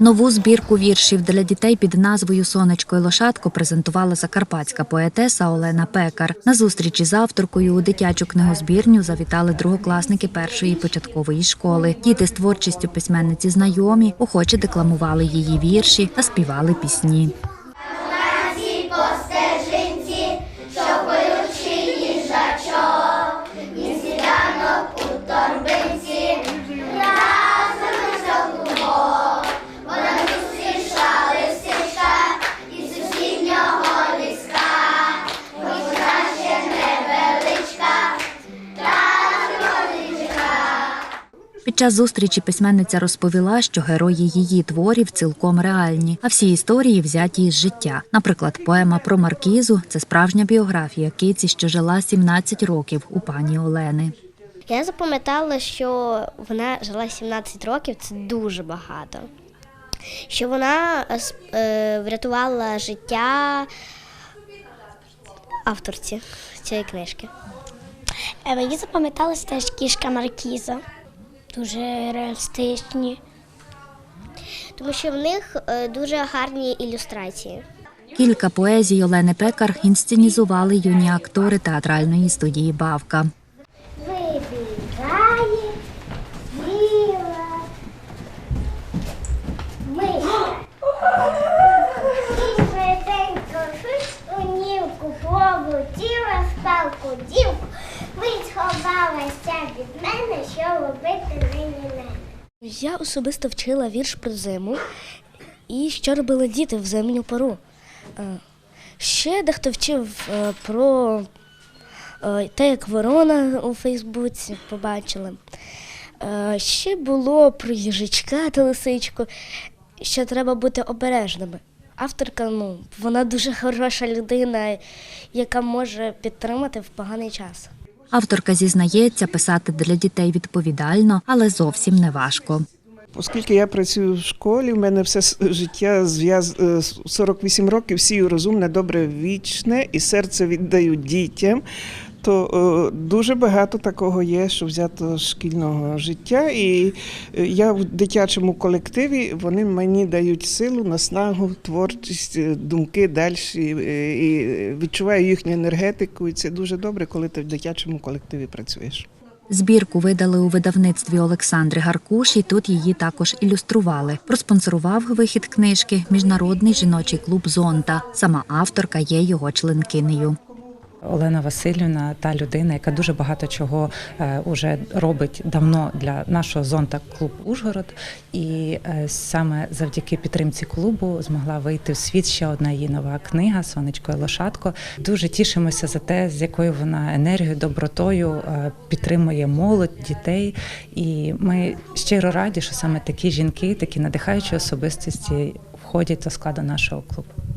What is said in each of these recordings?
Нову збірку віршів для дітей під назвою Сонечко і лошадко презентувала закарпатська поетеса Олена Пекар. На зустрічі з авторкою у дитячу книгозбірню завітали другокласники першої початкової школи. Діти з творчістю письменниці знайомі, охоче декламували її вірші та співали пісні. Під час зустрічі письменниця розповіла, що герої її творів цілком реальні, а всі історії взяті із життя. Наприклад, поема про Маркізу це справжня біографія киці, що жила 17 років у пані Олени. Я запам'ятала, що вона жила 17 років, це дуже багато. Що вона е, врятувала життя авторці цієї книжки. Е, Мені запам'яталась теж кішка Маркіза. Дуже реалістичні. Тому що в них е, дуже гарні ілюстрації. Кілька поезій Олени Пекар інсценізували юні актори театральної студії Бавка. Я особисто вчила вірш про зиму і що робили діти в зимню пору. Е, Ще дехто вчив е, про е, те, як ворона у Фейсбуці побачили. Е, Ще було про їжачка та лисичку, що треба бути обережними. Авторка, ну, вона дуже хороша людина, яка може підтримати в поганий час. Авторка зізнається, писати для дітей відповідально, але зовсім не важко. Оскільки я працюю в школі, в мене все життя зв'яз е, з 48 років, всі розумне, добре, вічне і серце віддаю дітям. То е, дуже багато такого є, що взято з шкільного життя. І е, я в дитячому колективі вони мені дають силу, наснагу, творчість, е, думки далі. І відчуваю їхню енергетику. І це дуже добре, коли ти в дитячому колективі працюєш. Збірку видали у видавництві Олександри Гаркуш, і тут її також ілюстрували. Проспонсорував вихід книжки міжнародний жіночий клуб Зонта. Сама авторка є його членкинею. Олена Васильівна та людина, яка дуже багато чого е, уже робить давно для нашого зонта клуб Ужгород. І е, саме завдяки підтримці клубу змогла вийти в світ ще одна її нова книга Сонечко і лошадко. Дуже тішимося за те, з якою вона енергією, добротою е, підтримує молодь, дітей. І ми щиро раді, що саме такі жінки, такі надихаючі особистості входять до складу нашого клубу.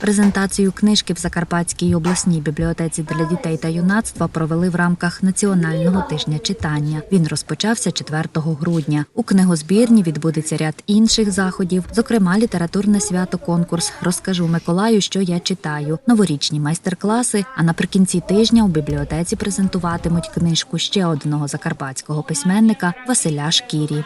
Презентацію книжки в Закарпатській обласній бібліотеці для дітей та юнацтва провели в рамках національного тижня читання. Він розпочався 4 грудня. У книгозбірні відбудеться ряд інших заходів, зокрема літературне свято конкурс Розкажу Миколаю, що я читаю, новорічні майстер-класи. А наприкінці тижня у бібліотеці презентуватимуть книжку ще одного закарпатського письменника Василя Шкірі.